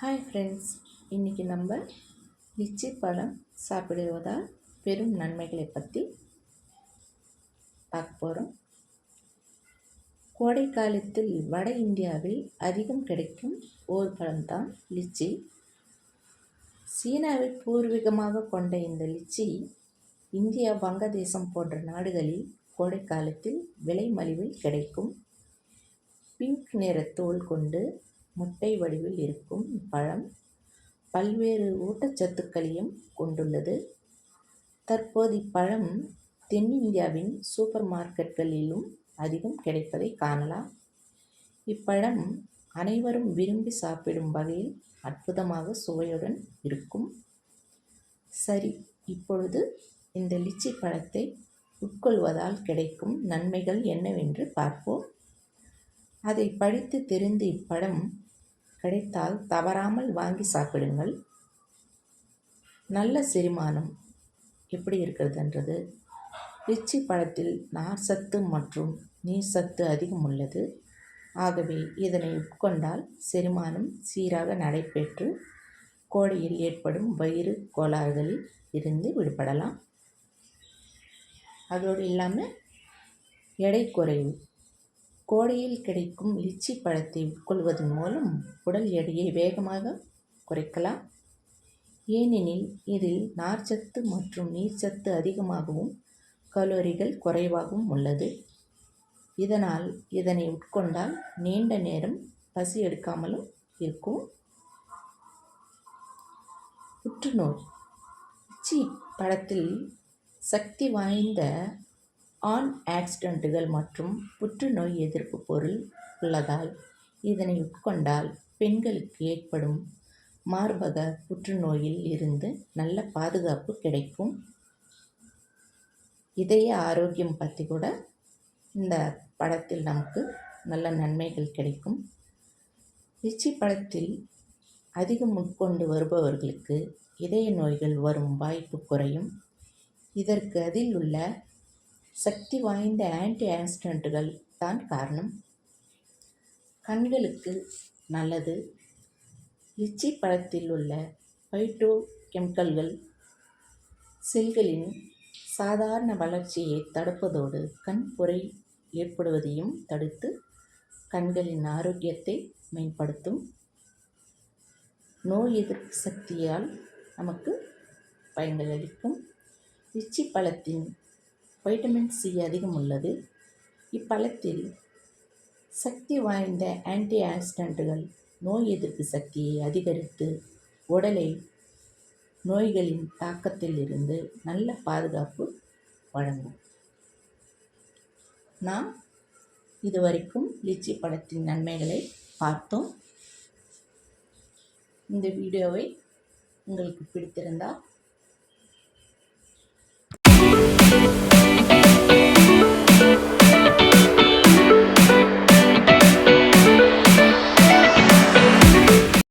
Hi friends இன்றைக்கி நம்ம lychee பழம் சாப்பிடுவதால் பெரும் நன்மைகளை பற்றி பார்க்க போகிறோம் கோடை காலத்தில் வட இந்தியாவில் அதிகம் கிடைக்கும் ஓர் பழம்தான் லிச்சி. சீனாவை பூர்வீகமாக கொண்ட இந்த லிச்சி இந்தியா வங்கதேசம் போன்ற நாடுகளில் கோடை காலத்தில் விலை மலிவில் கிடைக்கும். பிங்க் நிற தோல் கொண்டு முட்டை வடிவில் இருக்கும் பழம் பல்வேறு ஊட்டச்சத்துக்களையும் கொண்டுள்ளது. தற்போது இப்பழம் தென்னிந்தியாவின் சூப்பர் மார்க்கெட்களிலும் அதிகம் கிடைப்பதை காணலாம். இப்பழம் அனைவரும் விரும்பி சாப்பிடும் வகையில் அற்புதமாக சுவையுடன் இருக்கும். சரி இப்பொழுது இந்த லிச்சி பழத்தை உட்கொள்வதால் கிடைக்கும் நன்மைகள் என்னவென்று பார்ப்போம். அதை படித்து தெரிந்து இப்படம் கிடைத்தால் தவறாமல் வாங்கி சாப்பிடுங்கள். நல்ல செரிமானம் எப்படி இருக்கிறதுன்றது. லிச்சி பழத்தில் நார் சத்து மற்றும் நீர் சத்து அதிகம் உள்ளது. ஆகவே இதனை உட்கொண்டால் செரிமானம் சீராக நடைபெற்று கோடையில் ஏற்படும் வயிறு கோளாறுகளில் இருந்து விடுபடலாம். அதோடு இல்லாமல் எடை குறைவு கோடையில் கிடைக்கும் லிச்சி பழத்தை உட்கொள்வதன் மூலம் உடல் எடையை வேகமாக குறைக்கலாம். ஏனெனில் இதில் நார்ச்சத்து மற்றும் நீர்ச்சத்து அதிகமாகவும் கலோரிகள் குறைவாகவும் உள்ளது. இதனால் இதனை உட்கொண்டால் நீண்ட நேரம் பசி எடுக்காமலும் இருக்கும். புற்றுநோய். லிச்சி பழத்தில் சக்தி வாய்ந்த ஆண் ஆக்சிடென்ட்டுகள் மற்றும் புற்றுநோய் எதிர்ப்பு பொருள் உள்ளதால் இதனை உட்கொண்டால் பெண்களுக்கு ஏற்படும் மார்பக புற்றுநோயில் இருந்து நல்ல பாதுகாப்பு கிடைக்கும். இதய ஆரோக்கியம் பற்றி கூட இந்த படத்தில் நமக்கு நல்ல நன்மைகள் கிடைக்கும். ரிச்சி படத்தில் அதிகம் உட்கொண்டு வருபவர்களுக்கு இதய நோய்கள் வரும் வாய்ப்பு குறையும். இதற்கு அதில் உள்ள சக்தி வாய்ந்த ஆன்டி ஆக்சிடென்ட்டுகள் தான் காரணம். கண்களுக்கு நல்லது. லிச்சி பழத்தில் உள்ள பைட்டோ கெமிக்கல்கள் செல்களின் சாதாரண வளர்ச்சியை தடுப்பதோடு கண் பொறை ஏற்படுவதையும் தடுத்து கண்களின் ஆரோக்கியத்தை மேம்படுத்தும். நோய் எதிர்ப்பு சக்தியால் நமக்கு பயன்கள் அளிக்கும் லிச்சி பழத்தின் வைட்டமின் சி அதிகம் உள்ளது இப்பழத்தில் சக்தி வாய்ந்த ஆன்டி ஆக்சிடென்ட்டுகள் நோய் எதிர்ப்பு சக்தியை அதிகரித்து உடலை நோய்களின் தாக்கத்தில் இருந்து நல்ல பாதுகாப்பு வழங்கும். நாம் இதுவரைக்கும் லிச்சி பழத்தின் நன்மைகளை பார்த்தோம். இந்த வீடியோவை உங்களுக்கு பிடித்திருந்தால்